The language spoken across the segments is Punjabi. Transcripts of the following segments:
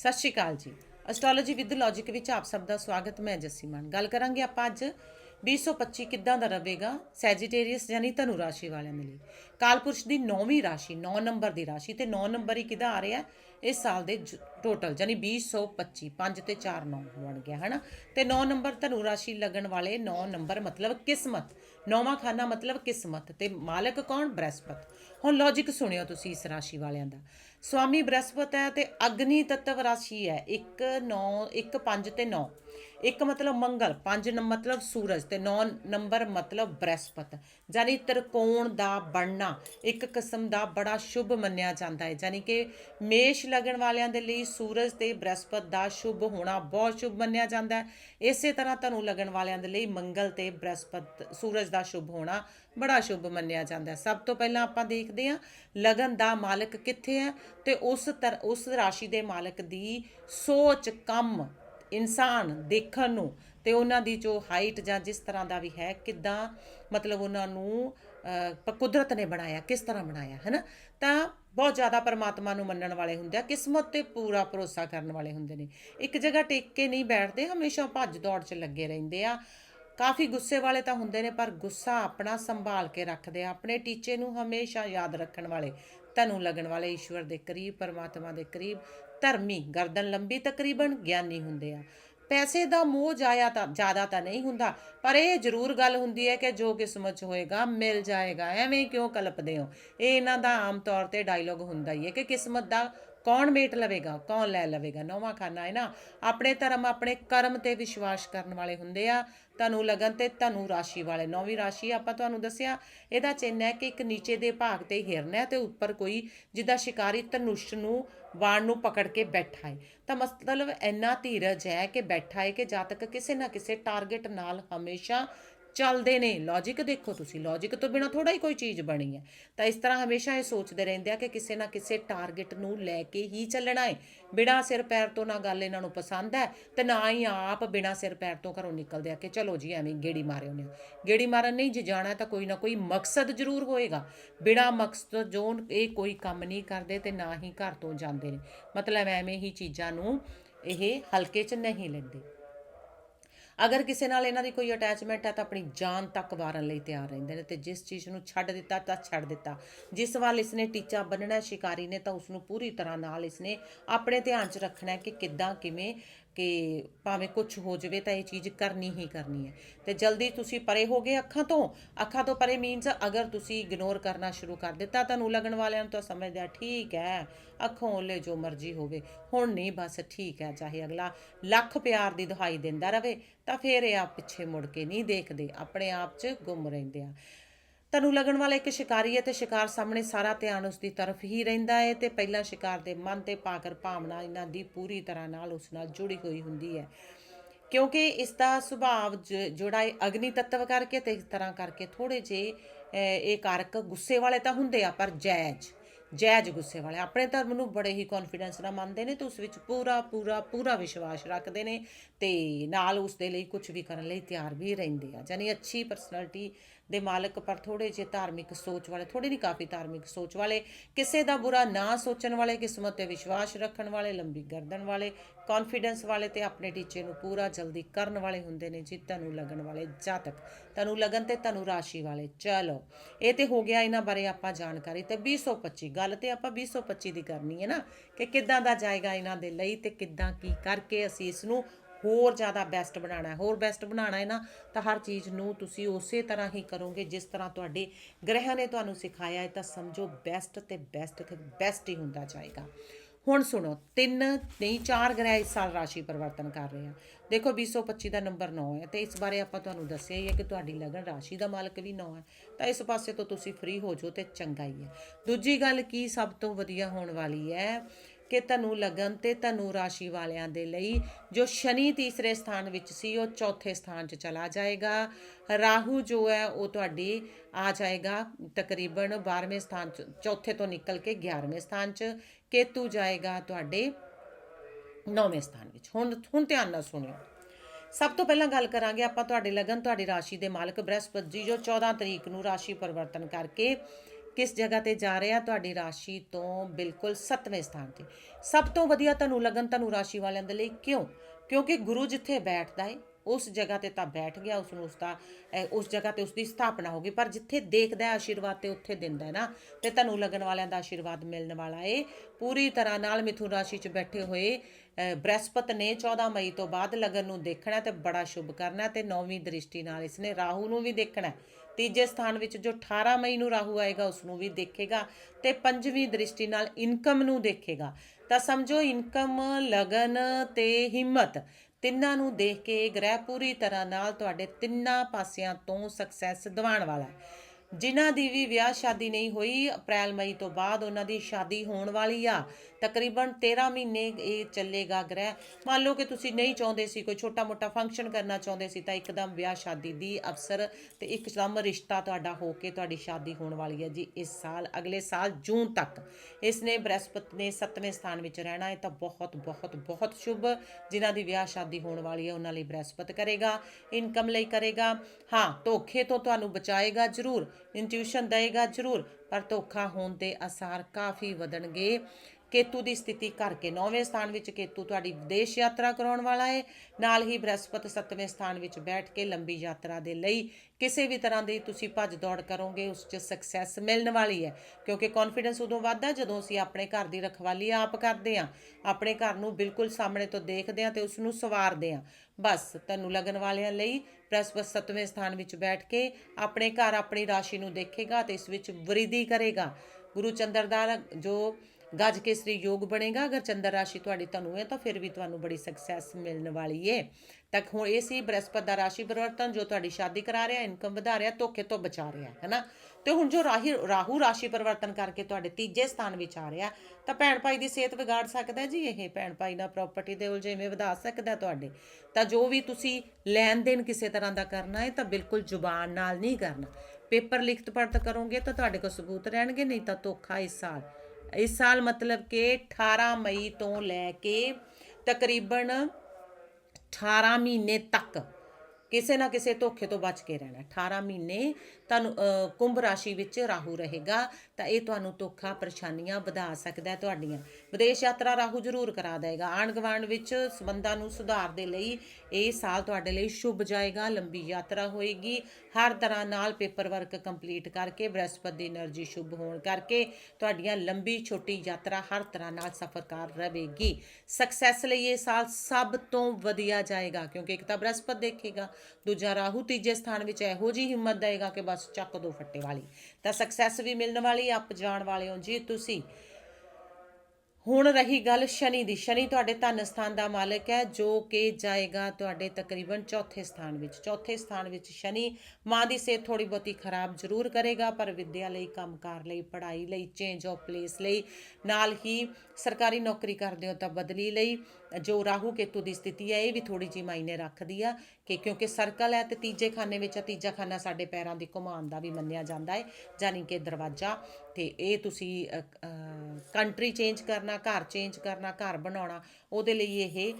ਸਤਿ ਸ਼੍ਰੀ ਅਕਾਲ ਜੀ। ਐਸਟ੍ਰੋਲੋਜੀ ਵਿਦ ਲੌਜੀਕ ਵਿੱਚ ਆਪ ਸਭ ਦਾ ਸਵਾਗਤ, ਮੈਂ ਜੱਸੀ ਮਾਨ। ਗੱਲ ਕਰਾਂਗੇ ਆਪਾਂ ਅੱਜ 2025 ਕਿੱਦਾਂ ਦਾ ਰਹੇਗਾ? ਸੈਜੀਟੇਰੀਅਸ ਯਾਨੀ ਧਨੁ ਰਾਸ਼ੀ ਵਾਲਿਆਂ ਦੇ ਲਈ। ਕਾਲਪੁਰਸ਼ ਦੀ 9ਵੀਂ ਰਾਸ਼ੀ 9 ਨੰਬਰ ਦੀ ਰਾਸ਼ੀ ਤੇ 9 ਨੰਬਰ ਹੀ ਕਿਹਦਾ ਆ ਰਿਹਾ ਇਸ ਸਾਲ ਦੇ ਟੋਟਲ ਯਾਨੀ 2025 5 ਤੇ 4 9 ਬਣ ਗਿਆ ਹਨਾ? ਤੇ 9 ਨੰਬਰ ਧਨੁ ਰਾਸ਼ੀ ਲੱਗਣ ਵਾਲੇ 9 ਨੰਬਰ ਮਤਲਬ ਕਿਸਮਤ। ਨੌਵਾਂ ਖਾਨਾ ਮਤਲਬ ਕਿਸਮਤ ਤੇ ਮਾਲਕ ਕੌਣ? ਬ੍ਰਹਸਪਤ। ਹੁਣ ਲੌਜੀਕ ਸੁਣਿਓ ਤੁਸੀਂ ਇਸ ਰਾਸ਼ੀ ਵਾਲਿਆਂ ਦਾ। ਸਵਾਮੀ ਬ੍ਰਹਸਪਤ ਹੈ ਤੇ ਅਗਨੀ ਤੱਤਵ ਰਾਸ਼ੀ ਹੈ। 1 9 1 5 ਤੇ 9 ਇੱਕ ਮਤਲਬ ਮੰਗਲ, ਪੰਜ ਮਤਲਬ ਸੂਰਜ ਤੇ 9 ਨੰਬਰ ਮਤਲਬ ਬ੍ਰਹਸਪਤ। ਜਾਨੀ ਤ੍ਰਿਕੋਣ ਦਾ ਬਣਨਾ ਇੱਕ ਕਿਸਮ ਦਾ ਬੜਾ ਸ਼ੁਭ ਮੰਨਿਆ ਜਾਂਦਾ ਹੈ। ਜਾਨੀ ਕਿ ਮੇਸ਼ ਲੱਗਣ ਵਾਲਿਆਂ ਦੇ ਲਈ ਸੂਰਜ ਤੇ ਬ੍ਰਹਸਪਤ ਦਾ ਸ਼ੁਭ ਹੋਣਾ ਬਹੁਤ ਸ਼ੁਭ ਮੰਨਿਆ ਜਾਂਦਾ ਹੈ। ਇਸੇ ਤਰ੍ਹਾਂ ਧਨੂ ਲੱਗਣ ਵਾਲਿਆਂ ਦੇ ਲਈ ਮੰਗਲ ਤੇ ਬ੍ਰਹਸਪਤ, ਸੂਰਜ ਦਾ ਸ਼ੁਭ ਹੋਣਾ ਬੜਾ ਸ਼ੁਭ ਮੰਨਿਆ ਜਾਂਦਾ ਹੈ। ਸਭ ਤੋਂ ਪਹਿਲਾਂ ਆਪਾਂ ਦੇਖਦੇ ਹਾਂ, ਲਗਨ ਦਾ ਮਾਲਕ ਕਿੱਥੇ ਹੈ ਤੇ ਉਸ ਤਰ- ਉਸ ਰਾਸ਼ੀ ਦੇ ਮਾਲਕ ਦੀ ਸੋਚ ਕੰਮ ਇਨਸਾਨ ਦੇਖਣ ਨੂੰ ਤੇ ਉਹਨਾਂ ਦੀ ਜੋ ਹਾਈਟ ਜਾਂ ਜਿਸ ਤਰ੍ਹਾਂ ਦਾ ਵੀ ਹੈ, ਕਿਦਾਂ ਮਤਲਬ ਉਹਨਾਂ ਨੂੰ ਕੁਦਰਤ ਨੇ ਬਣਾਇਆ, ਕਿਸ ਤਰ੍ਹਾਂ ਬਣਾਇਆ ਹੈ ਨਾ ਤਾਂ ਬਹੁਤ ਜ਼ਿਆਦਾ ਪਰਮਾਤਮਾ ਨੂੰ ਮੰਨਣ ਵਾਲੇ ਹੁੰਦੇ ਆ, ਕਿਸਮਤ ਤੇ ਪੂਰਾ ਭਰੋਸਾ ਕਰਨ ਵਾਲੇ ਹੁੰਦੇ ਨੇ। ਇੱਕ ਜਗ੍ਹਾ ਟਿਕ ਕੇ ਨਹੀਂ ਬੈਠਦੇ, ਹਮੇਸ਼ਾ ਭੱਜ ਦੌੜ 'ਚ ਲੱਗੇ ਰਹਿੰਦੇ ਆ। ਕਾਫੀ ਗੁੱਸੇ ਵਾਲੇ ਤਾਂ ਹੁੰਦੇ ਨੇ, ਪਰ ਗੁੱਸਾ ਆਪਣਾ ਸੰਭਾਲ ਕੇ ਰੱਖਦੇ ਆ, ਆਪਣੇ ਟੀਚੇ ਨੂੰ ਹਮੇਸ਼ਾ ਯਾਦ ਰੱਖਣ ਵਾਲੇ। ਤੁਹਾਨੂੰ ਲੱਗਣ ਵਾਲੇ ਈਸ਼ਵਰ ਦੇ ਕਰੀਬ, ਪਰਮਾਤਮਾ ਦੇ ਕਰੀਬ, ਧਰਮੀ ਗਰਦਨ ਲੰਬੀ ਤਕਰੀਬਨ ਗਿਆਨੀ ਹੁੰਦੇ ਆ। ਪੈਸੇ ਦਾ ਮੋਹ ਜਾਇਆ ਤਾਂ ਜ਼ਿਆਦਾ ਤਾਂ ਨਹੀਂ ਹੁੰਦਾ, ਪਰ ਇਹ ਜ਼ਰੂਰ ਗੱਲ ਹੁੰਦੀ ਹੈ ਕਿ ਜੋ ਕਿਸਮਤ 'ਚ ਹੋਏਗਾ, ਮਿਲ ਜਾਏਗਾ। ਐਵੇਂ ਕਿਉਂ ਕਲਪਦੇ ਹੋ? ਇਹ ਇਹਨਾਂ ਦਾ ਆਮ ਤੌਰ ਤੇ ਡਾਇਲੋਗ ਹੁੰਦਾ ਹੀ ਹੈ ਕਿ ਕਿਸਮਤ ਦਾ ਕੌਣ ਮੇਟ ਲਵੇਗਾ, ਕੌਣ ਲੈ ਲਵੇਗਾ? ਨੌਵਾਂ ਖਾਨਾ ਹੈ ਨਾ। ਆਪਣੇ ਧਰਮ, ਆਪਣੇ ਕਰਮ ਤੇ ਵਿਸ਼ਵਾਸ ਕਰਨ ਵਾਲੇ ਹੁੰਦੇ ਆ। ਤੁਹਾਨੂੰ ਲਗਨ ਤੇ ਧਨੂ ਰਾਸ਼ੀ ਵਾਲੇ, ਨੌਵੀਂ ਰਾਸ਼ੀ ਆਪਾਂ ਤੁਹਾਨੂੰ ਦੱਸਿਆ। ਇਹਦਾ ਚਿੰਨ੍ਹ ਹੈ ਕਿ ਇੱਕ ਨੀਚੇ ਦੇ ਭਾਗ ਤੇ ਹਿਰਨ ਹੈ ਤੇ ਉੱਪਰ ਕੋਈ, ਜਿੱਦਾਂ ਸ਼ਿਕਾਰੀ ਧਨੁਸ਼ ਨੂੰ ਵਾਣ ਨੂੰ ਪਕੜ ਕੇ ਬੈਠਾ ਹੈ ਤਾਂ ਮਤਲਬ ਇੰਨਾ ਧੀਰਜ ਹੈ ਕਿ ਬੈਠਾ ਹੈ ਕਿ ਜਦ ਤੱਕ ਕਿਸੇ ਨਾ ਕਿਸੇ ਟਾਰਗੇਟ ਨਾਲ ਹਮੇਸ਼ਾ ਚੱਲਦੇ ਨੇ। ਲੌਜੀਕ ਦੇਖੋ ਤੁਸੀਂ। ਲੌਜੀਕ ਤੋਂ ਬਿਨਾ ਥੋੜਾ ਹੀ ਕੋਈ ਚੀਜ਼ ਬਣੀ ਹੈ। ਤਾਂ ਇਸ ਤਰ੍ਹਾਂ ਹਮੇਸ਼ਾ ਇਹ ਸੋਚਦੇ ਰਹਿੰਦੇ ਆ ਕਿ ਕਿਸੇ ਨਾ ਕਿਸੇ ਟਾਰਗੇਟ ਨੂੰ ਲੈ ਕੇ ਹੀ ਚੱਲਣਾ ਹੈ। ਬਿਨਾ ਸਿਰ ਪੈਰ ਤੋਂ ਨਾ ਗੱਲ ਇਹਨਾਂ ਨੂੰ ਪਸੰਦ ਹੈ ਤੇ ਨਾ ਹੀ ਆਪ ਬਿਨਾ ਸਿਰ ਪੈਰ ਤੋਂ ਘਰੋਂ ਨਿਕਲਦੇ ਆ ਕਿ ਚਲੋ ਜੀ ਐਵੇਂ ਗੇੜੀ ਮਾਰਿਓ ਨੇ। ਗੇੜੀ ਮਾਰਨ ਨਹੀਂ ਜੇ ਜਾਣਾ ਤਾਂ ਕੋਈ ਨਾ ਕੋਈ ਮਕਸਦ ਜ਼ਰੂਰ ਹੋਏਗਾ। ਬਿਨਾ ਮਕਸਦ ਜੋ ਇਹ ਕੋਈ ਕੰਮ ਨਹੀਂ ਕਰਦੇ ਤੇ ਨਾ ਹੀ ਘਰ ਤੋਂ ਜਾਂਦੇ ਨੇ। ਮਤਲਬ ਐਵੇਂ ਹੀ ਚੀਜ਼ਾਂ ਨੂੰ ਇਹ ਹਲਕੇ 'ਚ ਨਹੀਂ ਲੈਂਦੇ। ਅਗਰ ਕਿਸੇ ਨਾਲ ਇਹਨਾਂ ਦੀ ਕੋਈ ਅਟੈਚਮੈਂਟ ਹੈ ਤਾਂ ਆਪਣੀ ਜਾਨ ਤੱਕ ਵਾਰਨ ਲਈ ਤਿਆਰ ਰਹਿੰਦੇ ਨੇ ਤੇ ਜਿਸ ਚੀਜ਼ ਨੂੰ ਛੱਡ ਦਿੱਤਾ ਤਾਂ ਛੱਡ ਦਿੱਤਾ। ਜਿਸ ਵੱਲ ਇਸਨੇ ਟੀਚਾ ਬੰਨਣਾ ਸ਼ਿਕਾਰੀ ਨੇ ਤਾਂ ਉਸ ਨੂੰ ਪੂਰੀ ਤਰ੍ਹਾਂ ਨਾਲ ਇਸਨੇ ਆਪਣੇ ਧਿਆਨ 'ਚ ਰੱਖਣਾ ਹੈ ਕਿ ਕਿੱਦਾਂ, ਕਿਵੇਂ ਕਿ ਭਾਵੇਂ ਕੁਝ ਹੋ ਜਾਵੇ ਤਾਂ ਇਹ ਚੀਜ਼ ਕਰਨੀ ਹੀ ਕਰਨੀ ਹੈ। ਤੇ ਜਲਦੀ ਤੁਸੀਂ ਪਰੇ ਹੋ ਗਏ ਅੱਖਾਂ ਤੋਂ। ਅੱਖਾਂ ਤੋਂ ਪਰੇ ਮੀਨਸ ਅਗਰ ਤੁਸੀਂ ਇਗਨੋਰ ਕਰਨਾ ਸ਼ੁਰੂ ਕਰ ਦਿੱਤਾ ਤੁਹਾਨੂੰ ਲੱਗਣ ਵਾਲਿਆਂ ਨੂੰ ਤਾਂ ਸਮਝਦੇ ਆ, ਠੀਕ ਹੈ, ਅੱਖੋਂ ਓਲੇ ਜੋ ਮਰਜ਼ੀ ਹੋਵੇ। ਹੁਣ ਨਹੀਂ, ਬਸ ਠੀਕ ਹੈ, ਚਾਹੇ ਅਗਲਾ ਲੱਖ ਪਿਆਰ ਦੀ ਦੁਹਾਈ ਦਿੰਦਾ ਰਵੇ ਤਾਂ ਫਿਰ ਇਹ ਆਪ ਪਿੱਛੇ ਮੁੜ ਕੇ ਨਹੀਂ ਦੇਖਦੇ। ਆਪਣੇ ਆਪ 'ਚ ਗੁੰਮ ਰਹਿੰਦੇ ਆ। ਤੁਹਾਨੂੰ ਲੱਗਣ ਵਾਲਾ ਇੱਕ ਸ਼ਿਕਾਰੀ ਹੈ ਤੇ ਸ਼ਿਕਾਰ ਸਾਹਮਣੇ ਸਾਰਾ ਧਿਆਨ ਉਸ ਦੀ ਤਰਫ ਹੀ ਰਹਿੰਦਾ ਹੈ ਤੇ ਪਹਿਲਾ ਸ਼ਿਕਾਰ ਦੇ ਮਨ ਤੇ ਪਾਕਰ ਭਾਵਨਾ ਇਹਨਾਂ ਦੀ ਪੂਰੀ ਤਰ੍ਹਾਂ ਨਾਲ ਉਸ ਨਾਲ ਜੁੜੀ ਹੋਈ ਹੁੰਦੀ ਹੈ। ਕਿਉਂਕਿ ਇਸ ਦਾ ਸੁਭਾਅ ਜ- ਜਿਹੜਾ ਹੈ ਅਗਨੀ ਤੱਤਵ ਕਰਕੇ ਤੇ ਇਸ ਤਰ੍ਹਾਂ ਕਰਕੇ ਥੋੜੇ ਜੇ ਇਹ ਕਾਰਕ ਗੁੱਸੇ ਵਾਲੇ ਤਾਂ ਹੁੰਦੇ ਆ, ਪਰ ਜਾਇਜ਼ ਜਾਇਜ਼ ਗੁੱਸੇ ਵਾਲੇ ਆਪਣੇ ਧਰਮ ਨੂੰ ਬੜੇ ਹੀ ਕੌਨਫੀਡੈਂਸ ਨਾਲ ਮੰਨਦੇ ਨੇ ਤੇ ਉਸ ਵਿੱਚ ਪੂਰਾ ਪੂਰਾ ਪੂਰਾ ਵਿਸ਼ਵਾਸ ਰੱਖਦੇ ਨੇ ਤੇ ਨਾਲ ਉਸ ਦੇ ਲਈ ਕੁਝ ਵੀ ਕਰਨ ਲਈ ਤਿਆਰ ਵੀ ਰਹਿੰਦੇ ਆ। ਯਾਨੀ ਅੱਛੀ ਪਰਸਨੈਲਿਟੀ ਦੇ ਮਾਲਕ, ਪਰ ਥੋੜੇ ਜਿਹੇ ਧਾਰਮਿਕ ਸੋਚ ਵਾਲੇ ਥੋੜੀ ਨਹੀਂ ਕਾਫੀ ਧਾਰਮਿਕ ਸੋਚ ਵਾਲੇ, ਕਿਸੇ ਦਾ ਬੁਰਾ ਨਾ ਸੋਚਣ ਵਾਲੇ, ਕਿਸਮਤ ਤੇ ਵਿਸ਼ਵਾਸ ਰੱਖਣ ਵਾਲੇ, ਲੰਬੀ ਗਰਦਨ ਵਾਲੇ ਕੌਨਫੀਡੈਂਸ ਵਾਲੇ ਤੇ ਆਪਣੇ ਟੀਚੇ ਨੂੰ ਪੂਰਾ ਜਲਦੀ ਕਰਨ ਵਾਲੇ ਹੁੰਦੇ ਨੇ ਜੀ ਤੁਹਾਨੂੰ ਲੱਗਣ ਵਾਲੇ ਜਾਤਕ। ਤੁਹਾਨੂੰ ਲਗਨ ਤੇ ਤੁਹਾਨੂੰ ਰਾਸ਼ੀ ਵਾਲੇ। ਚਲੋ, ਇਹ ਤੇ ਹੋ ਗਿਆ ਇਹਨਾਂ ਬਾਰੇ ਆਪਾਂ ਜਾਣਕਾਰੀ ਤੇ 2025 ਗੱਲ ਤੇ ਆਪਾਂ 2025 ਦੀ ਕਰਨੀ ਹੈ ਨਾ, ਕਿ ਕਿੱਦਾਂ ਦਾ ਜਾਏਗਾ ਇਹਨਾਂ ਦੇ ਲਈ ਤੇ ਕਿੱਦਾਂ ਕੀ ਕਰਕੇ ਅਸੀਂ ਇਸ ਨੂੰ ਹੋਰ ਜ਼ਿਆਦਾ ਬੈਸਟ ਬਣਾਉਣਾ ਹੋਰ ਬੈਸਟ ਬਣਾਉਣਾ ਹੈ ਨਾ, ਤਾਂ ਹਰ ਚੀਜ਼ ਨੂੰ ਤੁਸੀਂ ਉਸੇ ਤਰ੍ਹਾਂ ਹੀ ਕਰੋਗੇ, ਜਿਸ ਤਰ੍ਹਾਂ ਤੁਹਾਡੇ ਗ੍ਰਹਿਆਂ ਨੇ ਤੁਹਾਨੂੰ ਸਿਖਾਇਆ ਹੈ, ਤਾਂ ਸਮਝੋ ਬੈਸਟ ਤੇ ਬੈਸਟ ਤੇ ਬੈਸਟ ਹੀ ਹੁੰਦਾ ਜਾਏਗਾ। ਹੁਣ ਸੁਣੋ, ਤਿੰਨ, ਨਹੀਂ, ਚਾਰ ਗ੍ਰਹਿ ਇਸ ਸਾਲ ਰਾਸ਼ੀ ਪਰਿਵਰਤਨ ਕਰ ਰਹੇ ਆ। ਦੇਖੋ 2025 ਦਾ ਨੰਬਰ 9 ਹੈ, ਤੇ ਇਸ ਬਾਰੇ ਆਪਾਂ ਤੁਹਾਨੂੰ ਦੱਸਿਆ ਹੀ ਹੈ ਕਿ ਤੁਹਾਡੀ ਲਗਨ ਰਾਸ਼ੀ ਦਾ ਮਾਲਕ ਵੀ 9 ਹੈ। ਤਾਂ ਇਸ ਪਾਸੇ ਤੋਂ ਤੁਸੀਂ ਫ੍ਰੀ ਹੋ ਜਾਓ ਤੇ ਚੰਗਾ ਹੀ ਹੈ। ਦੂਜੀ ਗੱਲ ਕੀ ਸਭ ਤੋਂ ਵਧੀਆ ਹੋਣ ਵਾਲੀ ਹੈ ਕਿ ਧਨੂ ਲਗਨ ਤੇ ਧਨੂ ਰਾਸ਼ੀ ਵਾਲਿਆਂ ਦੇ ਲਈ ਜੋ ਸ਼ਨੀ ਤੀਸਰੇ ਸਥਾਨ ਵਿੱਚ ਸੀ, ਉਹ ਚੌਥੇ ਸਥਾਨ 'ਚ ਚਲਾ ਜਾਏਗਾ। ਰਾਹੂ ਜੋ ਹੈ, ਉਹ ਤੁਹਾਡੀ ਆ ਜਾਏਗਾ ਤਕਰੀਬਨ 12ਵੇਂ ਸਥਾਨ 'ਚ, ਚੌਥੇ ਤੋਂ ਨਿਕਲ ਕੇ 11ਵੇਂ ਸਥਾਨ 'ਚ। ਕੇਤੂ ਜਾਏਗਾ ਤੁਹਾਡੇ 9ਵੇਂ ਸਥਾਨ ਵਿੱਚ। ਹੁਣ ਹੁਣ ਧਿਆਨ ਨਾਲ ਸੁਣਿਓ। ਸਭ ਤੋਂ ਪਹਿਲਾਂ ਗੱਲ ਕਰਾਂਗੇ ਆਪਾਂ ਤੁਹਾਡੇ ਲਗਨ, ਤੁਹਾਡੀ ਰਾਸ਼ੀ ਦੇ ਮਾਲਕ ਬ੍ਰਹਸਪਤ ਜੀ, ਜੋ 14 ਤਰੀਕ ਨੂੰ ਰਾਸ਼ੀ ਪਰਿਵਰਤਨ ਕਰਕੇ ਕਿਸ ਜਗ੍ਹਾ ਤੇ ਜਾ ਰਿਹਾ, ਤੁਹਾਡੀ ਰਾਸ਼ੀ ਤੋਂ ਬਿਲਕੁਲ 7ਵੇਂ ਸਥਾਨ ਤੇ। ਸਭ ਤੋਂ ਵਧੀਆ ਤੁਹਾਨੂੰ ਲਗਨ ਤੁਹਾਨੂੰ ਰਾਸ਼ੀ ਵਾਲਿਆਂ ਦੇ ਲਈ ਕਿਉਂ? ਕਿਉਂਕਿ ਗੁਰੂ ਜਿੱਥੇ ਬੈਠਦਾ ਹੈ ਉਸ ਜਗ੍ਹਾ ਤੇ ਤਾਂ ਬੈਠ ਗਿਆ, ਉਸ ਨੂੰ ਉਸ ਦਾ ਉਸ ਜਗ੍ਹਾ ਤੇ ਉਸ ਦੀ ਸਥਾਪਨਾ ਹੋ ਗਈ। ਪਰ ਜਿੱਥੇ ਦੇਖਦਾ ਹੈ, ਆਸ਼ੀਰਵਾਦ ਤੇ ਉੱਥੇ ਦਿੰਦਾ ਹੈ ਨਾ, ਤੇ ਤੁਹਾਨੂੰ ਲਗਨ ਵਾਲਿਆਂ ਦਾ ਆਸ਼ੀਰਵਾਦ ਮਿਲਣ ਵਾਲਾ ਏ। ਪੂਰੀ ਤਰ੍ਹਾਂ ਨਾਲ ਮਿਥੁਨ ਰਾਸ਼ੀ 'ਚ ਬੈਠੇ ਹੋਏ, ਅਹ, ਬ੍ਰਹਸਪਤ ਨੇ 14 ਮਈ ਤੋਂ ਬਾਅਦ ਲਗਨ ਨੂੰ ਦੇਖਣਾ ਤੇ ਬੜਾ ਸ਼ੁਭ ਕਰਨਾ ਤੇ ਨੌਵੀਂ ਦ੍ਰਿਸ਼ਟੀ ਨਾਲ ਇਸਨੇ ਰਾਹੂ ਨੂੰ ਵੀ ਦੇਖਣਾ। ਤੀਜੇ ਸਥਾਨ ਵਿੱਚ ਜੋ 18 ਮਈ ਨੂੰ ਰਾਹੂ ਆਏਗਾ ਉਸ ਨੂੰ ਵੀ ਦੇਖੇਗਾ ਤੇ ਪੰਜਵੀਂ ਦ੍ਰਿਸ਼ਟੀ ਨਾਲ ਇਨਕਮ ਨੂੰ ਦੇਖੇਗਾ। ਤਾਂ ਸਮਝੋ, ਇਨਕਮ, ਲਗਨ ਤੇ ਹਿੰਮਤ ਤਿੰਨਾਂ ਨੂੰ ਦੇਖ ਕੇ ਗ੍ਰਹਿ ਪੂਰੀ ਤਰ੍ਹਾਂ ਨਾਲ ਤੁਹਾਡੇ ਤਿੰਨਾਂ ਪਾਸਿਆਂ ਤੋਂ ਸਕਸੈਸ ਦਿਵਾਉਣ ਵਾਲਾ ਹੈ। ਜਿਨ੍ਹਾਂ ਦੀ ਵੀ ਵਿਆਹ ਸ਼ਾਦੀ ਨਹੀਂ ਹੋਈ, ਅਪ੍ਰੈਲ, ਮਈ ਤੋਂ ਬਾਅਦ ਉਹਨਾਂ ਦੀ ਸ਼ਾਦੀ ਹੋਣ ਵਾਲੀ ਆ। ਤਕਰੀਬਨ 13 ਮਹੀਨੇ ਇਹ ਚੱਲੇਗਾ ਗ੍ਰਹਿ। ਮੰਨ ਲਓ ਕਿ ਤੁਸੀਂ ਨਹੀਂ ਚਾਹੁੰਦੇ ਸੀ, ਕੋਈ ਛੋਟਾ ਮੋਟਾ ਫੰਕਸ਼ਨ ਕਰਨਾ ਚਾਹੁੰਦੇ ਸੀ, ਤਾਂ ਇੱਕਦਮ ਵਿਆਹ ਸ਼ਾਦੀ ਦੀ ਅਵਸਰ ਤੇ ਇੱਕਦਮ ਰਿਸ਼ਤਾ ਤੁਹਾਡਾ ਹੋ ਕੇ ਤੁਹਾਡੀ ਸ਼ਾਦੀ ਹੋਣ ਵਾਲੀ ਹੈ ਜੀ ਇਸ ਸਾਲ, ਅਗਲੇ ਸਾਲ ਜੂਨ ਤੱਕ। ਇਸ ਨੇ ਬ੍ਰਹਸਪਤ, ਨੇ 7ਵੇਂ ਸਥਾਨ ਵਿੱਚ ਰਹਿਣਾ ਹੈ, ਤਾਂ ਬਹੁਤ ਬਹੁਤ ਬਹੁਤ ਸ਼ੁਭ ਜਿਨ੍ਹਾਂ ਦੀ ਵਿਆਹ ਸ਼ਾਦੀ ਹੋਣ ਵਾਲੀ ਹੈ ਉਹਨਾਂ ਲਈ ਬ੍ਰਹਸਪਤ ਕਰੇਗਾ, ਇਨਕਮ ਲਈ ਕਰੇਗਾ। ਹਾਂ, ਧੋਖੇ ਤੋਂ ਤੁਹਾਨੂੰ ਬਚਾਏਗਾ ਜ਼ਰੂਰ। ਇੰਟਿਊਸ਼ਨ ਦੇਏਗਾ ਜ਼ਰੂਰ, ਪਰ ਧੋਖਾ ਹੋਣ ਦੇ ਅਸਾਰ ਕਾਫੀ ਵਧਣਗੇ। ਕੇਤੂ ਦੀ ਸਥਿਤੀ ਕਰਕੇ 9ਵੇਂ ਸਥਾਨ ਵਿੱਚ ਕੇਤੂ ਤੁਹਾਡੀ ਵਿਦੇਸ਼ ਯਾਤਰਾ ਕਰਾਉਣ ਵਾਲਾ ਹੈ। ਨਾਲ ਹੀ ਬ੍ਰਹਸਪਤ 7ਵੇਂ ਸਥਾਨ ਵਿੱਚ ਬੈਠ ਕੇ ਲੰਬੀ ਯਾਤਰਾ ਦੇ ਲਈ ਕਿਸੇ ਵੀ ਤਰ੍ਹਾਂ ਦੀ ਤੁਸੀਂ ਭੱਜ ਦੌੜ ਕਰੋਗੇ, ਉਸ 'ਚ ਸਕਸੈਸ ਮਿਲਣ ਵਾਲੀ ਹੈ। ਕਿਉਂਕਿ ਕੌਨਫੀਡੈਂਸ ਉਦੋਂ ਵੱਧਦਾ ਜਦੋਂ ਅਸੀਂ ਆਪਣੇ ਘਰ ਦੀ ਰਖਵਾਲੀ ਆਪ ਕਰਦੇ ਹਾਂ। ਆਪਣੇ ਘਰ ਨੂੰ ਬਿਲਕੁਲ ਸਾਹਮਣੇ ਤੋਂ ਦੇਖਦੇ ਹਾਂ ਤੇ ਉਸ ਨੂੰ ਸਵਾਰਦੇ ਹਾਂ। ਬਸ ਤੁਹਾਨੂੰ ਲੱਗਣ ਵਾਲਿਆਂ ਲਈ ਬ੍ਰਹਸਪਤ 7ਵੇਂ ਸਥਾਨ ਵਿੱਚ ਬੈਠ ਕੇ ਆਪਣੇ ਘਰ ਆਪਣੀ ਰਾਸ਼ੀ ਨੂੰ ਦੇਖੇਗਾ ਤੇ ਇਸ ਵਿੱਚ ਵਰਿਧੀ ਕਰੇਗਾ। ਗੁਰੂ ਚੰਦਰ ਦਾ ਜੋ ਗੱਜ ਕੇਸਰੀ ਯੋਗ ਬਣੇਗਾ। ਅਗਰ ਚੰਦਰ ਰਾਸ਼ੀ ਤੁਹਾਡੀ ਧਨੂ ਹੈ ਤਾਂ ਫਿਰ ਵੀ ਤੁਹਾਨੂੰ ਬੜੀ ਸਕਸੈਸ ਮਿਲਣ ਵਾਲੀ ਹੈ ਤਾਂ ਹੁਣ ਇਹ ਸੀ ਬ੍ਰਹਸਪਤ ਦਾ ਰਾਸ਼ੀ ਪਰਿਵਰਤਨ ਜੋ ਤੁਹਾਡੀ ਸ਼ਾਦੀ ਕਰਾ ਰਿਹਾ ਇਨਕਮ ਵਧਾ ਰਿਹਾ, ਧੋਖੇ ਤੋਂ ਬਚਾ ਰਿਹਾ ਹੈ ਨਾ ਤੇ ਹੁਣ ਜੋ ਰਾਹੀ, ਰਾਹੂ ਰਾਸ਼ੀ ਪਰਿਵਰਤਨ ਕਰਕੇ ਤੁਹਾਡੇ ਤੀਜੇ ਸਥਾਨ ਵਿੱਚ ਆ ਰਿਹਾ, ਤਾਂ ਭੈਣ ਭਾਈ ਦੀ ਸਿਹਤ ਵਿਗਾੜ ਸਕਦਾ ਜੀ ਇਹ। ਭੈਣ ਭਾਈ ਨਾਲ ਪ੍ਰਾਪਰਟੀ ਦੇ ਉਲਝੇਵੇਂ ਵਧਾ ਸਕਦਾ ਤੁਹਾਡੇ, ਤਾਂ ਜੋ ਵੀ ਤੁਸੀਂ ਲੈਣ ਦੇਣ ਕਿਸੇ ਤਰ੍ਹਾਂ ਦਾ ਕਰਨਾ ਹੈ ਤਾਂ ਬਿਲਕੁਲ ਜ਼ੁਬਾਨ ਨਾਲ ਨਹੀਂ ਕਰਨਾ। ਪੇਪਰ ਲਿਖਤ ਪੜਤ ਕਰੋਗੇ ਤਾਂ ਤੁਹਾਡੇ ਕੋਲ ਸਬੂਤ ਰਹਿਣਗੇ, ਨਹੀਂ ਤਾਂ ਧੋਖਾ ਇਸ ਸਾਲ। ਇਸ ਸਾਲ ਮਤਲਬ ਕਿ 18 ਮਈ ਤੋਂ ਲੈ ਕੇ ਤਕਰੀਬਨ 18 ਮਹੀਨੇ ਤੱਕ ਕਿਸੇ ਨਾ ਕਿਸੇ ਧੋਖੇ ਤੋਂ ਬਚ ਕੇ ਰਹਿਣਾ 18 ਮਹੀਨੇ ਤੁਹਾਨੂੰ ਕੁੰਭ ਰਾਸ਼ੀ ਵਿੱਚ ਰਾਹੂ ਰਹੇਗਾ, ਤਾਂ ਇਹ ਤੁਹਾਨੂੰ ਧੋਖਾ, ਪਰੇਸ਼ਾਨੀਆਂ ਵਧਾ ਸਕਦਾ ਹੈ ਤੁਹਾਡੀਆਂ। ਵਿਦੇਸ਼ ਯਾਤਰਾ ਰਾਹੂ ਜ਼ਰੂਰ ਕਰਾ ਦੇਗਾ ਆਣ ਗਵਾਂਡ ਵਿੱਚ ਸਬੰਧਾਂ ਨੂੰ ਸੁਧਾਰ ਦੇ ਲਈ ਇਹ ਸਾਲ ਤੁਹਾਡੇ ਲਈ ਸ਼ੁਭ ਜਾਏਗਾ, ਲੰਬੀ ਯਾਤਰਾ ਹੋਏਗੀ। ਹਰ ਤਰ੍ਹਾਂ ਨਾਲ ਪੇਪਰ ਵਰਕ ਕੰਪਲੀਟ ਕਰਕੇ, ਬ੍ਰਹਸਪਤੀ ਦੀ એનર્ਜੀ ਸ਼ੁਭ ਹੋਣ ਕਰਕੇ ਤੁਹਾਡੀਆਂ ਲੰਬੀ ਛੋਟੀ ਯਾਤਰਾ ਹਰ ਤਰ੍ਹਾਂ ਨਾਲ ਸਫਲਕਾਰ ਰਹੇਗੀ। ਸਕਸੈਸ ਲਈ ਇਹ ਸਾਲ ਸਭ ਤੋਂ ਵਧੀਆ ਜਾਏਗਾ, ਕਿਉਂਕਿ ਇੱਕ ਤਾਂ ਬ੍ਰਹਸਪਤੀ ਦੇਖੇਗਾ, ਦੂਜਾ ਰਾਹੂ ਤੀਜੇ ਸਥਾਨ ਵਿੱਚ ਇਹੋ ਜੀ ਹਿੰਮਤ ਦੇਗਾ ਕਿ ਬਸ ਚੱਕ ਦੋ ਫੱਟੇ ਵਾਲੀ। ਤਾਂ ਸਕਸੈਸ ਵੀ ਮਿਲਣ ਵਾਲੀ ਆਪ ਜਾਣ ਵਾਲੇ ਹੋ। ਜੀ ਤੁਸੀਂ, ਹੁਣ ਰਹੀ ਗੱਲ ਸ਼ਨੀ ਦੀ। ਸ਼ਨੀ ਤੁਹਾਡੇ ਧਨ ਸਥਾਨ ਦਾ ਮਾਲਕ ਹੈ, ਜੋ ਕਿ ਜਾਏਗਾ ਤੁਹਾਡੇ ਤਕਰੀਬਨ ਚੌਥੇ ਸਥਾਨ ਵਿੱਚ। ਚੌਥੇ ਸਥਾਨ ਵਿੱਚ ਸ਼ਨੀ, ਮਾਂ ਦੀ ਸਿਹਤ ਥੋੜੀ ਬਹੁਤੀ ਖਰਾਬ ਜ਼ਰੂਰ ਕਰੇਗਾ, ਪਰ ਵਿਦਿਆ ਲਈ, ਕੰਮਕਾਰ ਲਈ, ਪੜ੍ਹਾਈ ਲਈ ਚੇਂਜ ਆਫ ਪਲੇਸ ਲਈ, ਨਾਲ ਹੀ ਸਰਕਾਰੀ ਨੌਕਰੀ ਕਰਦੇ ਹੋ ਤਾਂ ਬਦਲੀ ਲਈ। ਜੋ ਰਾਹੂ ਕੇਤੂ ਦੀ ਸਥਿਤੀ ਹੈ, ਇਹ ਵੀ ਥੋੜੀ ਜਿਹੀ ਮਾਇਨੇ ਰੱਖਦੀ ਆ ਕਿ ਕਿਉਂਕਿ ਸਰਕਲ ਹੈ ਤੇ ਤੀਜੇ ਖਾਨੇ ਵਿੱਚ ਤੀਜਾ ਖਾਨਾ ਸਾਡੇ ਪੈਰਾਂ ਦੀ ਘੁਮਾਉਣ ਦਾ ਵੀ ਮੰਨਿਆ ਜਾਂਦਾ ਹੈ ਯਾਨੀ ਕਿ ਦਰਵਾਜ਼ਾ। ਤੇ ਇਹ ਤੁਸੀਂ ਕੰਟਰੀ ਚੇਂਜ ਕਰਨਾ, ਘਰ ਚੇਂਜ ਕਰਨਾ, ਘਰ ਬਣਾਉਣਾ ਉਹਦੇ ਲਈ ਇਹ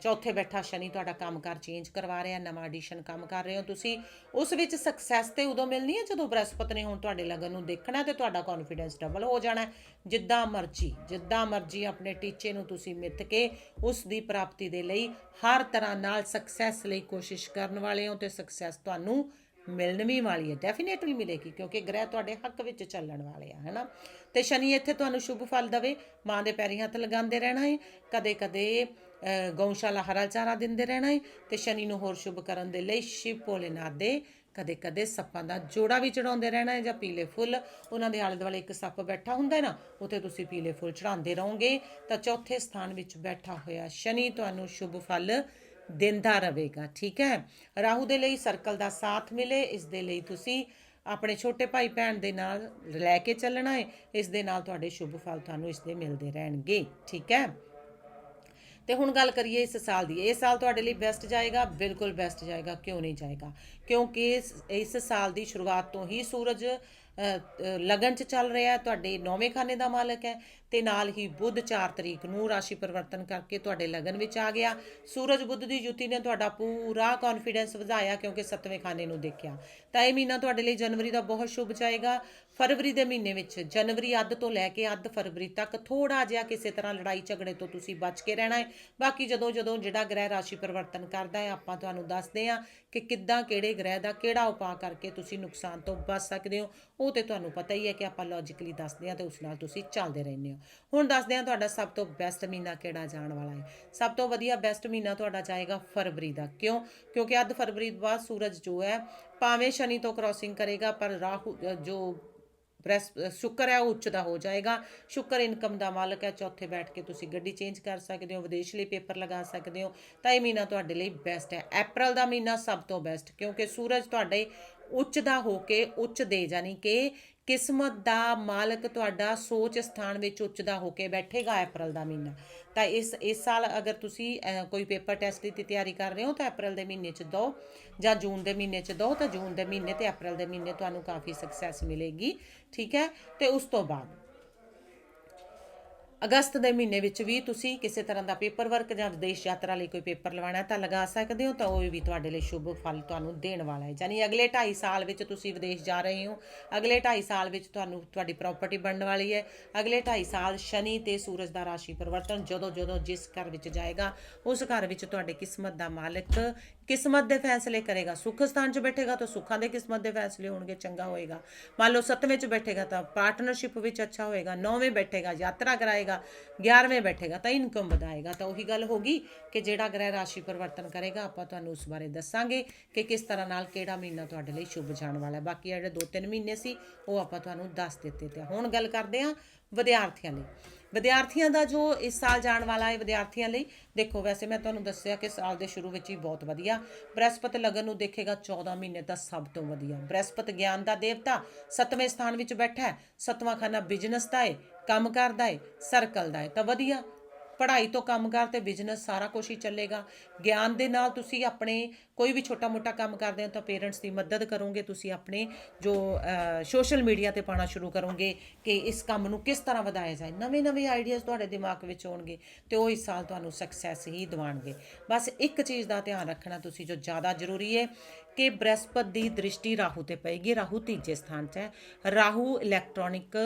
ਚੌਥੇ ਬੈਠਾ ਸ਼ਨੀ ਤੁਹਾਡਾ ਕੰਮਕਾਰ ਚੇਂਜ ਕਰਵਾ ਰਿਹਾ, ਨਵਾਂ ਐਡੀਸ਼ਨ ਕੰਮ ਕਰ ਰਹੇ ਹੋ ਤੁਸੀਂ। ਉਸ ਵਿੱਚ ਸਕਸੈਸ ਤੇ ਉਦੋਂ ਮਿਲਣੀ ਹੈ ਜਦੋਂ ਬ੍ਰਹਸਪਤ ਨੇ ਹੁਣ ਤੁਹਾਡੇ ਲਗਨ ਨੂੰ ਦੇਖਣਾ ਤੇ ਤੁਹਾਡਾ ਕੌਨਫੀਡੈਂਸ ਡਬਲ ਹੋ ਜਾਣਾ ਜਿੱਦਾਂ ਮਰਜ਼ੀ ਜਿੱਦਾਂ ਮਰਜ਼ੀ ਆਪਣੇ ਟੀਚੇ ਨੂੰ ਤੁਸੀਂ ਮਿੱਥ ਕੇ ਉਸ ਦੀ ਪ੍ਰਾਪਤੀ ਦੇ ਲਈ ਹਰ ਤਰ੍ਹਾਂ ਨਾਲ ਸਕਸੈਸ ਲਈ ਕੋਸ਼ਿਸ਼ ਕਰਨ ਵਾਲੇ ਹੋ ਤੇ ਸਕਸੈਸ ਤੁਹਾਨੂੰ ਮਿਲਣ ਵੀ ਵਾਲੀ ਹੈ ਡੈਫੀਨੇਟਲੀ ਮਿਲੇਗੀ, ਕਿਉਂਕਿ ਗ੍ਰਹਿ ਤੁਹਾਡੇ ਹੱਕ ਵਿੱਚ ਚੱਲਣ ਵਾਲੇ ਆ, ਹੈਨਾ? ਤੇ ਸ਼ਨੀ ਇੱਥੇ ਤੁਹਾਨੂੰ ਸ਼ੁਭ ਫਲ ਦਵੇ, ਮਾਂ ਦੇ ਪੈਰੀ ਹੱਥ ਲਗਾਉਂਦੇ ਰਹਿਣਾ ਹੈ ਕਦੇ ਕਦੇ ਗਊਸ਼ਾਲਾ ਹਰਾ ਚਾਰਾ ਦਿੰਦੇ ਰਹਿਣਾ ਹੈ ਤੇ ਸ਼ਨੀ ਨੂੰ ਹੋਰ ਸ਼ੁਭ ਕਰਨ ਦੇ ਲਈ ਸ਼ਿਵ ਭੋਲੇਨਾਥ ਦੇ ਕਦੇ ਕਦੇ ਸੱਪਾਂ ਦਾ ਜੋੜਾ ਵੀ ਚੜਾਉਂਦੇ ਰਹਿਣਾ ਹੈ ਜਾਂ ਪੀਲੇ ਫੁੱਲ, ਉਹਨਾਂ ਦੇ ਆਲੇ ਦੁਆਲੇ ਇੱਕ ਸੱਪ ਬੈਠਾ ਹੁੰਦਾ ਹੈ ਨਾ, ਉੱਥੇ ਤੁਸੀਂ ਪੀਲੇ ਫੁੱਲ ਚੜਾਉਂਦੇ ਰਹੋਗੇ, ਤਾਂ ਚੌਥੇ ਸਥਾਨ ਵਿੱਚ ਬੈਠਾ ਹੋਇਆ ਸ਼ਨੀ, ਤੁਹਾਨੂੰ ਸ਼ੁਭ ਫਲ ਦਿੰਦਾ ਰਹੇਗਾ, ਠੀਕ ਹੈ? ਰਾਹੂ ਦੇ ਲਈ ਸਰਕਲ ਦਾ ਸਾਥ ਮਿਲੇ, ਇਸ ਦੇ ਲਈ ਤੁਸੀਂ ਆਪਣੇ ਛੋਟੇ ਭਾਈ ਭੈਣ ਦੇ ਨਾਲ ਲੈ ਕੇ ਚੱਲਣਾ ਹੈ, ਇਸ ਦੇ ਨਾਲ ਤੁਹਾਡੇ ਸ਼ੁਭ ਫਲ ਤੁਹਾਨੂੰ ਇਸ ਦੇ ਮਿਲਦੇ ਰਹਿਣਗੇ, ਠੀਕ ਹੈ? ਤੇ ਹੁਣ ਗੱਲ ਕਰੀਏ ਇਸ ਸਾਲ ਦੀ, ਇਹ ਸਾਲ ਤੁਹਾਡੇ ਲਈ ਬੈਸਟ ਜਾਏਗਾ, ਬਿਲਕੁਲ ਬੈਸਟ ਜਾਏਗਾ, ਕਿਉਂ ਨਹੀਂ ਜਾਏਗਾ? ਕਿਉਂਕਿ ਇਸ- ਇਸ ਸਾਲ ਦੀ ਸ਼ੁਰੂਆਤ ਤੋਂ ਹੀ ਸੂਰਜ ਲਗਨ ਚ ਚੱਲ ਰਿਹਾ, ਤੁਹਾਡੇ ਨੌਵੇਂ ਖਾਨੇ ਦਾ ਮਾਲਕ ਹੈ ਤੇ ਨਾਲ ਹੀ ਬੁੱਧ 4 ਤਰੀਕ ਨੂੰ ਰਾਸ਼ੀ ਪਰਿਵਰਤਨ ਕਰਕੇ ਤੁਹਾਡੇ ਲਗਨ ਵਿੱਚ ਆ ਗਿਆ। ਸੂਰਜ ਬੁੱਧ ਦੀ ਜੁਤੀ ਨੇ ਤੁਹਾਡਾ ਪੂਰਾ ਕੌਨਫੀਡੈਂਸ ਵਧਾਇਆ ਕਿਉਂਕਿ ਸੱਤਵੇਂ ਖਾਨੇ ਨੂੰ ਦੇਖਿਆ। ਤਾਂ ਇਹ ਮਹੀਨਾ ਤੁਹਾਡੇ ਲਈ ਜਨਵਰੀ ਦਾ ਬਹੁਤ ਸ਼ੁਭ ਜਾਏਗਾ। ਫਰਵਰੀ ਦੇ ਮਹੀਨੇ ਵਿੱਚ ਜਨਵਰੀ ਅੱਧ ਤੋਂ ਲੈ ਕੇ ਅੱਧ ਫਰਵਰੀ ਤੱਕ ਥੋੜਾ ਜਿਹਾ ਕਿਸੇ ਤਰ੍ਹਾਂ ਲੜਾਈ ਝਗੜੇ ਤੋਂ ਤੁਸੀਂ ਬਚ ਕੇ ਰਹਿਣਾ ਹੈ। ਬਾਕੀ ਜਦੋਂ ਜਦੋਂ ਜਿਹੜਾ ਗ੍ਰਹਿ ਰਾਸ਼ੀ ਪਰਿਵਰਤਨ ਕਰਦਾ ਹੈ, ਆਪਾਂ ਤੁਹਾਨੂੰ ਦੱਸਦੇ ਹਾਂ ਕਿ ਕਿੱਦਾਂ, ਕਿਹੜੇ ਗ੍ਰਹਿ ਦਾ ਕਿਹੜਾ ਉਪਾਅ ਕਰਕੇ ਤੁਸੀਂ ਨੁਕਸਾਨ ਤੋਂ ਬਚ ਸਕਦੇ ਹੋ, ਉਹ ਤੇ ਤੁਹਾਨੂੰ ਪਤਾ ਹੀ ਹੈ ਕਿ ਆਪਾਂ ਲੌਜੀਕਲੀ ਦੱਸਦੇ ਹਾਂ ਤੇ ਉਸ ਨਾਲ ਤੁਸੀਂ ਚੱਲਦੇ ਰਹਿੰਦੇ ਹੋ। ਹੁਣ ਦੱਸਦੇ ਹਾਂ ਤੁਹਾਡਾ ਸਭ ਤੋਂ ਬੈਸਟ ਮਹੀਨਾ ਕਿਹੜਾ ਜਾਣ ਵਾਲਾ ਹੈ। ਸਭ ਤੋਂ ਵਧੀਆ ਬੈਸਟ ਮਹੀਨਾ ਤੁਹਾਡਾ ਜਾਏਗਾ ਫਰਵਰੀ ਦਾ। ਕਿਉਂ? ਕਿਉਂਕਿ ਅੱਧ ਫਰਵਰੀ ਤੋਂ ਬਾਅਦ ਸੂਰਜ ਜੋ ਹੈ, ਭਾਵੇਂ ਸ਼ਨੀ ਤੋਂ ਕ੍ਰਾਸਿੰਗ ਕਰੇਗਾ, ਪਰ ਰਾਹੂ ਜੋ ਸ਼ੁਕਰ ਹੈ, ਉਹ ਉੱਚ ਦਾ ਹੋ ਜਾਏਗਾ। ਸ਼ੁਕਰ ਇਨਕਮ ਦਾ ਮਾਲਕ ਹੈ, ਚੌਥੇ ਬੈਠ ਕੇ ਤੁਸੀਂ ਗੱਡੀ ਚੇਂਜ ਕਰ ਸਕਦੇ ਹੋ, ਵਿਦੇਸ਼ ਲਈ ਪੇਪਰ ਲਗਾ ਸਕਦੇ ਹੋ। ਤਾਂ ਇਹ ਮਹੀਨਾ ਤੁਹਾਡੇ ਲਈ ਬੈਸਟ ਹੈ। April ਦਾ ਮਹੀਨਾ ਸਭ ਤੋਂ ਬੈਸਟ ਕਿਉਂਕਿ ਸੂਰਜ ਤੁਹਾਡੇ ਉੱਚ ਦਾ ਹੋ ਕੇ ਉੱਚ ਦੇ ਜਾਨੀ ਕਿ ਕਿਸਮਤ ਦਾ ਮਾਲਕ ਤੁਹਾਡਾ ਸੋਚ ਸਥਾਨ ਵਿੱਚ ਉੱਚ ਦਾ ਹੋ ਕੇ ਬੈਠੇਗਾ ਅਪ੍ਰੈਲ ਦਾ ਮਹੀਨਾ। ਤਾਂ ਇਸ ਇਸ ਸਾਲ ਅਗਰ ਤੁਸੀਂ ਕੋਈ ਪੇਪਰ ਟੈਸਟ ਦੀ ਤਿਆਰੀ ਕਰ ਰਹੇ ਹੋ ਤਾਂ ਅਪ੍ਰੈਲ ਦੇ ਮਹੀਨੇ 'ਚ ਦੋ ਜਾਂ ਜੂਨ ਦੇ ਮਹੀਨੇ 'ਚ ਦੋ, ਤਾਂ ਜੂਨ ਦੇ ਮਹੀਨੇ ਤੇ ਅਪ੍ਰੈਲ ਦੇ ਮਹੀਨੇ ਤੁਹਾਨੂੰ ਕਾਫੀ ਸਕਸੈਸ ਮਿਲੇਗੀ। ਠੀਕ ਹੈ? ਤੇ ਉਸ ਤੋਂ ਬਾਅਦ ਅਗਸਤ ਦੇ ਮਹੀਨੇ ਵਿੱਚ ਵੀ ਤੁਸੀਂ ਕਿਸੇ ਤਰ੍ਹਾਂ ਦਾ ਪੇਪਰ ਵਰਕ ਜਾਂ ਵਿਦੇਸ਼ ਯਾਤਰਾ ਲਈ ਕੋਈ ਪੇਪਰ ਲਵਾਉਣਾ ਤਾਂ ਲਗਾ ਸਕਦੇ ਹੋ, ਤਾਂ ਉਹ ਵੀ ਤੁਹਾਡੇ ਲਈ ਸ਼ੁਭ ਫਲ ਤੁਹਾਨੂੰ ਦੇਣ ਵਾਲਾ ਹੈ। ਯਾਨੀ ਅਗਲੇ 2.5 ਸਾਲ ਵਿੱਚ ਤੁਸੀਂ ਵਿਦੇਸ਼ ਜਾ ਰਹੇ ਹੋ, ਅਗਲੇ 2.5 ਸਾਲ ਵਿੱਚ ਤੁਹਾਨੂੰ ਤੁਹਾਡੀ ਪ੍ਰਾਪਰਟੀ ਬਣਨ ਵਾਲੀ ਹੈ, ਅਗਲੇ 2.5 ਸਾਲ ਸ਼ਨੀ ਤੇ ਸੂਰਜ ਦਾ ਰਾਸ਼ੀ ਪਰਿਵਰਤਨ ਜਦੋਂ ਜਦੋਂ ਜਿਸ ਘਰ ਵਿੱਚ ਜਾਏਗਾ, ਉਸ ਘਰ ਵਿੱਚ ਤੁਹਾਡੇ ਕਿਸਮਤ ਦਾ ਮਾਲਕ ਕਿਸਮਤ ਦੇ ਫੈਸਲੇ ਕਰੇਗਾ। ਸੁੱਖ ਸਥਾਨ 'ਚ ਬੈਠੇਗਾ ਤਾਂ ਸੁੱਖਾਂ ਦੇ ਕਿਸਮਤ ਦੇ ਫੈਸਲੇ ਹੋਣਗੇ, ਚੰਗਾ ਹੋਏਗਾ। ਮੰਨ ਲਓ ਸੱਤਵੇਂ 'ਚ ਬੈਠੇਗਾ ਤਾਂ ਪਾਰਟਨਰਸ਼ਿਪ ਵਿੱਚ ਅੱਛਾ ਹੋਏਗਾ। ਨੌਵੇਂ ਬੈਠੇਗਾ, ਯਾਤਰਾ ਕਰਾਏਗਾ 11ਵੇਂ ਬੈਠੇਗਾ ਤਾਂ ਇਨਕਮ ਵਧਾਏਗਾ। ਤਾਂ ਉਹੀ ਗੱਲ ਹੋਗੀ ਕਿ ਜਿਹੜਾ ਗ੍ਰਹਿ ਰਾਸ਼ੀ ਪਰਿਵਰਤਨ ਕਰੇਗਾ, ਆਪਾਂ ਤੁਹਾਨੂੰ ਉਸ ਬਾਰੇ ਦੱਸਾਂਗੇ ਕਿ ਕਿਸ ਤਰ੍ਹਾਂ ਨਾਲ ਕਿਹੜਾ ਮਹੀਨਾ ਤੁਹਾਡੇ ਲਈ ਸ਼ੁਭ ਜਾਣ ਵਾਲਾ ਹੈ। ਬਾਕੀ ਜਿਹੜੇ 2-3 ਮਹੀਨੇ ਸੀ, ਉਹ ਆਪਾਂ ਤੁਹਾਨੂੰ ਦੱਸ ਦਿੱਤੇ ਤੇ ਹੁਣ ਗੱਲ ਕਰਦੇ ਹਾਂ ਵਿਦਿਆਰਥੀਆਂ ਲਈ। ਵਿਦਿਆਰਥੀਆਂ ਦਾ ਜੋ ਇਸ ਸਾਲ ਜਾਣ ਵਾਲਾ ਹੈ ਵਿਦਿਆਰਥੀਆਂ ਲਈ, ਦੇਖੋ ਵੈਸੇ ਮੈਂ ਤੁਹਾਨੂੰ ਦੱਸਿਆ ਕਿ ਸਾਲ ਦੇ ਸ਼ੁਰੂ ਵਿੱਚ ਹੀ ਬਹੁਤ ਵਧੀਆ। ਬ੍ਰਹਸਪਤ ਲਗਨ ਨੂੰ ਦੇਖੇਗਾ 14 ਮਹੀਨੇ ਦਾ ਸਭ ਤੋਂ ਵਧੀਆ। ਬ੍ਰਹਸਪਤ ਗਿਆਨ ਦਾ ਦੇਵਤਾ ਸੱਤਵੇਂ ਸਥਾਨ ਵਿੱਚ ਬੈਠਾ ਹੈ, ਸੱਤਵਾਂ ਖਾਨਾ ਬਿਜ਼ਨਸ ਦਾ ਹੈ, ਕੰਮ ਕਰਦਾ ਹੈ ਸਰਕਲ ਦਾ ਹੈ। ਤਾਂ ਵਧੀਆ ਪੜ੍ਹਾਈ ਤੋਂ ਕੰਮ ਕਰ ਤੇ ਬਿਜ਼ਨਸ ਸਾਰਾ ਕੁਝ ਹੀ ਚੱਲੇਗਾ। ਗਿਆਨ ਦੇ ਨਾਲ ਤੁਸੀਂ ਆਪਣੇ ਕੋਈ ਵੀ ਛੋਟਾ ਮੋਟਾ ਕੰਮ ਕਰਦੇ ਹੋ ਤਾਂ ਪੇਰੈਂਟਸ ਦੀ ਮਦਦ ਕਰੋਗੇ, ਤੁਸੀਂ ਆਪਣੇ ਜੋ ਸੋਸ਼ਲ ਮੀਡੀਆ ਤੇ ਪਾਣਾ ਸ਼ੁਰੂ ਕਰੋਗੇ ਕਿ ਇਸ ਕੰਮ ਨੂੰ ਕਿਸ ਤਰ੍ਹਾਂ ਵਧਾਇਆ ਜਾਏ। ਨਵੇਂ ਨਵੇਂ ਆਈਡੀਆਜ਼ ਤੁਹਾਡੇ ਦਿਮਾਗ ਵਿੱਚ ਆਉਣਗੇ ਤੇ ਉਹ ਇਸ ਸਾਲ ਤੁਹਾਨੂੰ ਸਕਸੈਸ ਹੀ ਦਿਵਾਣਗੇ ਬਸ ਇੱਕ ਚੀਜ਼ ਦਾ ਧਿਆਨ ਰੱਖਣਾ ਤੁਸੀਂ ਜੋ ਜ਼ਿਆਦਾ ਜ਼ਰੂਰੀ ਹੈ ਕਿ ਬ੍ਰਹਸਪਤ ਦੀ ਦ੍ਰਿਸ਼ਟੀ ਰਾਹੂ ਤੇ ਪਏਗੀ। ਰਾਹੂ ਤੀਜੇ ਸਥਾਨ 'ਚ ਹੈ। ਰਾਹੂ ਇਲੈਕਟ੍ਰੋਨਿਕ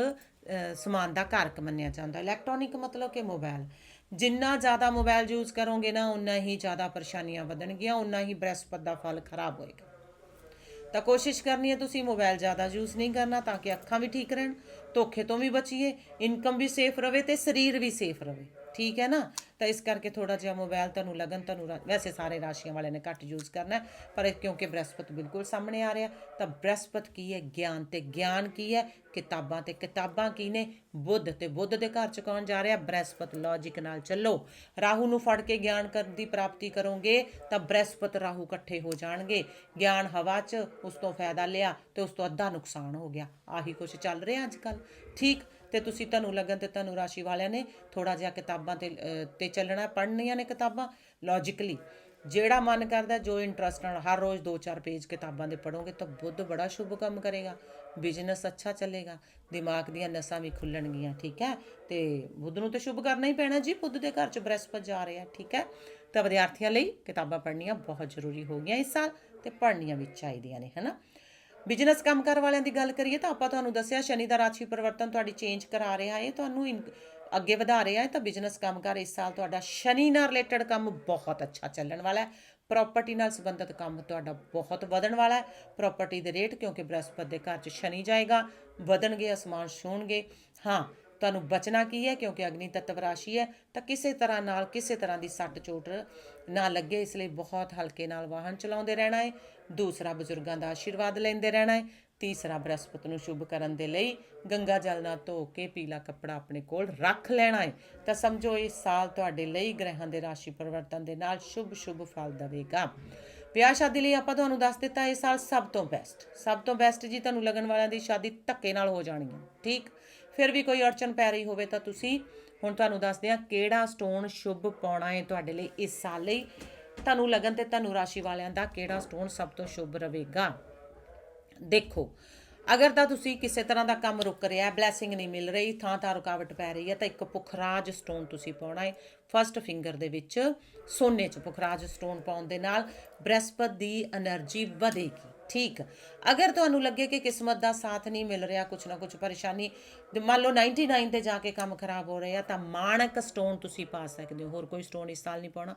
ਸਮਾਨ ਦਾ ਕਾਰਕ ਮੰਨਿਆ ਜਾਂਦਾ। ਇਲੈਕਟ੍ਰੋਨਿਕ ਮਤਲਬ ਕਿ ਮੋਬਾਈਲ ਜਿੰਨਾ ਜ਼ਿਆਦਾ ਮੋਬਾਈਲ ਯੂਜ਼ ਕਰੋਗੇ ਨਾ ਉਨਾ ਹੀ ਜ਼ਿਆਦਾ ਪਰੇਸ਼ਾਨੀਆਂ ਵਧਣਗੀਆਂ ਉਨਾ ਹੀ ਬ੍ਰਹਸਪਤ ਦਾ ਫਲ ਖਰਾਬ ਹੋਏਗਾ। ਤਾਂ ਕੋਸ਼ਿਸ਼ ਕਰਨੀ ਹੈ ਤੁਸੀਂ ਮੋਬਾਈਲ ਜ਼ਿਆਦਾ ਯੂਜ਼ ਨਹੀਂ ਕਰਨਾ ਤਾਂ ਕਿ ਅੱਖਾਂ ਵੀ ਠੀਕ ਰਹਿਣ, ਧੋਖੇ ਤੋਂ ਵੀ ਬਚੀਏ, ਇਨਕਮ ਵੀ ਸੇਫ ਰਵੇ ਤੇ ਸਰੀਰ ਵੀ ਸੇਫ ਰਵੇ। ਠੀਕ ਹੈ ਨਾ? ਤਾਂ ਇਸ ਕਰਕੇ ਥੋੜਾ ਜਿਹਾ ਮੋਬਾਈਲ ਤੁਹਾਨੂੰ ਲਗਨ ਤੁਹਾਨੂੰ ਰਾ- ਵੈਸੇ ਸਾਰੇ ਰਾਸ਼ੀਆਂ ਵਾਲਿਆਂ ਨੇ ਘੱਟ ਯੂਜ਼ ਕਰਨਾ ਹੈ, ਪਰ ਇਹ ਕਿਉਂਕਿ ਬ੍ਰਹਿਸਪਤ ਬਿਲਕੁਲ ਸਾਹਮਣੇ ਆ ਰਿਹਾ ਤਾਂ ਬ੍ਰਹਸਪਤ ਕੀ ਹੈ? ਗਿਆਨ ਤੇ ਗਿਆਨ ਕੀ ਹੈ? ਕਿਤਾਬਾਂ ਤੇ ਕਿਤਾਬਾਂ ਕੀ ਨੇ? ਬੁੱਧ ਤੇ ਬੁੱਧ ਦੇ ਘਰ ਚ ਕੌਣ ਜਾ ਰਿਹਾ ਬ੍ਰਹਿਸਪਤ ਲੌਜੀਕ ਨਾਲ ਚੱਲੋ। ਰਾਹੂ ਨੂੰ ਫੜ ਕੇ ਗਿਆਨ ਕਰਨ ਦੀ ਪ੍ਰਾਪਤੀ ਕਰੋਗੇ ਤਾਂ ਬ੍ਰਹਸਪਤ ਰਾਹੂ ਇਕੱਠੇ ਹੋ ਜਾਣਗੇ। ਗਿਆਨ ਹਵਾ 'ਚ ਉਸ ਤੋਂ ਫਾਇਦਾ ਲਿਆ ਤੇ ਉਸ ਤੋਂ ਅੱਧਾ ਨੁਕਸਾਨ ਹੋ ਗਿਆ। ਆਹੀ ਕੁਝ ਚੱਲ ਰਿਹਾ ਅੱਜ ਕੱਲ ਠੀਕ ਤੇ ਤੁਸੀਂ ਤੁਹਾਨੂੰ ਲੱਗਣ ਤੇ ਤੁਹਾਨੂੰ ਰਾਸ਼ੀ ਵਾਲਿਆਂ ਨੇ ਥੋੜਾ ਜਿਹਾ ਕਿਤਾਬਾਂ ਤੇ ਤੇ ਚੱਲਣਾ, ਪੜ੍ਹਨੀਆਂ ਨੇ ਕਿਤਾਬਾਂ ਲੌਜੀਕਲੀ ਜਿਹੜਾ ਮਨ ਕਰਦਾ, ਜੋ ਇੰਟਰਸਟ ਨਾਲ ਹਰ ਰੋਜ਼ 2-4 ਪੇਜ ਕਿਤਾਬਾਂ ਦੇ ਪੜੋਗੇ ਤਾਂ ਬੁੱਧ ਬੜਾ ਸ਼ੁਭ ਕੰਮ ਕਰੇਗਾ। ਬਿਜ਼ਨਸ ਅੱਛਾ ਚੱਲੇਗਾ। ਦਿਮਾਗ ਦੀਆਂ ਨਸਾਂ ਵੀ ਖੁੱਲਣਗੀਆਂ, ਠੀਕ ਹੈ? ਤੇ ਬੁੱਧ ਨੂੰ ਤਾਂ ਸ਼ੁਭ ਕਰਨਾ ਹੀ ਪੈਣਾ ਜੀ। ਬੁੱਧ ਦੇ ਘਰ ਚ ਬ੍ਰਹਿਸਪਤ ਜਾ ਰਿਹਾ, ਠੀਕ ਹੈ? ਤਾਂ ਵਿਦਿਆਰਥੀਆਂ ਲਈ ਕਿਤਾਬਾਂ ਪੜ੍ਹਨੀਆਂ ਬਹੁਤ ਜ਼ਰੂਰੀ ਹੋ ਗਈਆਂ ਇਸ ਸਾਲ ਤੇ ਪੜ੍ਹਨੀਆਂ ਵੀ ਚਾਹੀਦੀਆਂ ਨੇ, ਹਨਾ? ਬਿਜ਼ਨਸ ਕੰਮ ਕਰ ਵਾਲਿਆਂ ਦੀ ਗੱਲ ਕਰੀਏ ਤਾਂ ਆਪਾਂ ਤੁਹਾਨੂੰ ਦੱਸਿਆ ਸ਼ਨੀ ਦਾ ਰਾਸ਼ੀ ਪਰਿਵਰਤਨ ਤੁਹਾਡੀ ਚੇਂਜ ਕਰਾ ਰਿਹਾ ਹੈ, ਤੁਹਾਨੂੰ ਇਨ- ਅੱਗੇ ਵਧਾ ਰਿਹਾ ਹੈ ਤਾਂ ਬਿਜ਼ਨਸ ਕੰਮ ਕਰ ਇਸ ਸਾਲ ਤੁਹਾਡਾ ਸ਼ਨੀ ਨਾਲ ਰਿਲੇਟਡ ਕੰਮ ਬਹੁਤ ਅੱਛਾ ਚੱਲਣ ਵਾਲਾ ਹੈ। ਪ੍ਰਾਪਰਟੀ ਨਾਲ ਸੰਬੰਧਿਤ ਕੰਮ ਤੁਹਾਡਾ ਬਹੁਤ ਵਧਣ ਵਾਲਾ ਹੈ। ਪ੍ਰਾਪਰਟੀ ਦੇ ਰੇਟ ਕਿਉਂਕਿ ਬ੍ਰਹਸਪਤ ਦੇ ਘਰ 'ਚ ਸ਼ਨੀ ਜਾਏਗਾ, ਵਧਣਗੇ, ਅਸਮਾਨ ਛੂਣਗੇ। ਹਾਂ ਤੁਹਾਨੂੰ ਬਚਣਾ ਕੀ ਹੈ? ਕਿਉਂਕਿ ਅਗਨੀ ਤੱਤਵ ਰਾਸ਼ੀ ਹੈ, ਤਾਂ ਕਿਸੇ ਤਰ੍ਹਾਂ ਨਾਲ ਕਿਸੇ ਤਰ੍ਹਾਂ ਦੀ ਸੱਟ ਚੋਟ ਨਾ ਲੱਗੇ, ਇਸ ਲਈ ਬਹੁਤ ਹਲਕੇ ਨਾਲ ਵਾਹਨ ਚਲਾਉਂਦੇ ਰਹਿਣਾ ਹੈ, ਦੂਸਰਾ ਬਜ਼ੁਰਗਾਂ ਦਾ ਆਸ਼ੀਰਵਾਦ ਲੈਂਦੇ ਰਹਿਣਾ ਹੈ, ਤੀਸਰਾ ਬ੍ਰਹਸਪਤ ਨੂੰ ਸ਼ੁਭ ਕਰਨ ਦੇ ਲਈ ਗੰਗਾ ਜਲ ਨਾਲ ਧੋ ਕੇ ਪੀਲਾ ਕੱਪੜਾ ਆਪਣੇ ਕੋਲ ਰੱਖ ਲੈਣਾ ਹੈ। ਤਾਂ ਸਮਝੋ, ਇਸ ਸਾਲ ਤੁਹਾਡੇ ਲਈ ਗ੍ਰਹਿਾਂ ਦੇ ਰਾਸ਼ੀ ਪਰਿਵਰਤਨ ਦੇ ਨਾਲ ਸ਼ੁਭ ਸ਼ੁਭ ਫਲ ਦੇਵੇਗਾ। ਵਿਆਹ ਸ਼ਾਦੀ ਲਈ ਆਪਾਂ ਤੁਹਾਨੂੰ ਦੱਸ ਦਿੱਤਾ, ਇਹ ਸਾਲ ਸਭ ਤੋਂ ਬੈਸਟ ਸਭ ਤੋਂ ਬੈਸਟ ਜੀ ਤੁਹਾਨੂੰ ਲੱਗਣ ਵਾਲਿਆਂ ਦੀ ਸ਼ਾਦੀ ਧੱਕੇ ਨਾਲ ਹੋ ਜਾਣੀ ਹੈ, ਠੀਕ? ਫਿਰ ਵੀ ਕੋਈ ਅੜਚਨ ਪੈ ਰਹੀ ਹੋਵੇ ਤਾਂ ਤੁਸੀਂ ਹੁਣ ਤੁਹਾਨੂੰ ਦੱਸਦੇ ਹਾਂ ਕਿਹੜਾ ਸਟੋਨ ਸ਼ੁਭ ਪਾਉਣਾ ਹੈ ਤੁਹਾਡੇ ਲਈ ਇਸ ਸਾਲ ਲਈ। ਤੁਹਾਨੂੰ ਲਗਨ ਤੇ ਤੁਹਾਨੂੰ ਰਾਸ਼ੀ ਵਾਲਿਆਂ ਦਾ ਕਿਹੜਾ ਸਟੋਨ ਸਭ ਤੋਂ ਸ਼ੁਭ ਰਹੇਗਾ? ਦੇਖੋ, ਅਗਰ ਤਾਂ ਤੁਸੀਂ ਕਿਸੇ ਤਰ੍ਹਾਂ ਦਾ ਕੰਮ ਰੁਕ ਰਿਹਾ ਹੈ ਬਲੇਸਿੰਗ ਨਹੀਂ ਮਿਲ ਰਹੀ, ਥਾਂ ਥਾਂ ਰੁਕਾਵਟ ਪੈ ਰਹੀ ਹੈ, ਤਾਂ ਇੱਕ ਪੁਖਰਾਜ ਸਟੋਨ ਤੁਸੀਂ ਪਾਉਣਾ ਹੈ। ਫਸਟ ਫਿੰਗਰ ਦੇ ਵਿੱਚ ਸੋਨੇ ਚ ਪੁਖਰਾਜ ਸਟੋਨ ਪਾਉਣ ਦੇ ਨਾਲ ਬ੍ਰਹਸਪਤ ਦੀ એનર્ਜੀ ਵਧੇਗੀ। ਠੀਕ। ਅਗਰ ਤੁਹਾਨੂੰ ਲੱਗੇ ਕਿ ਕਿਸਮਤ ਦਾ ਸਾਥ ਨਹੀਂ ਮਿਲ ਰਿਹਾ, ਕੁਛ ਨਾ ਕੁਛ ਪਰੇਸ਼ਾਨੀ, ਮੰਨ ਲਓ 99 ਤੇ ਜਾ ਕੇ ਕੰਮ ਖਰਾਬ ਹੋ ਰਿਹਾ ਤਾਂ ਮਾਣਕ ਸਟੋਨ ਤੁਸੀਂ ਪਾ ਸਕਦੇ ਹੋ। ਹੋਰ ਕੋਈ ਸਟੋਨ ਇਸ ਸਾਲ ਨਹੀਂ ਪਾਉਣਾ।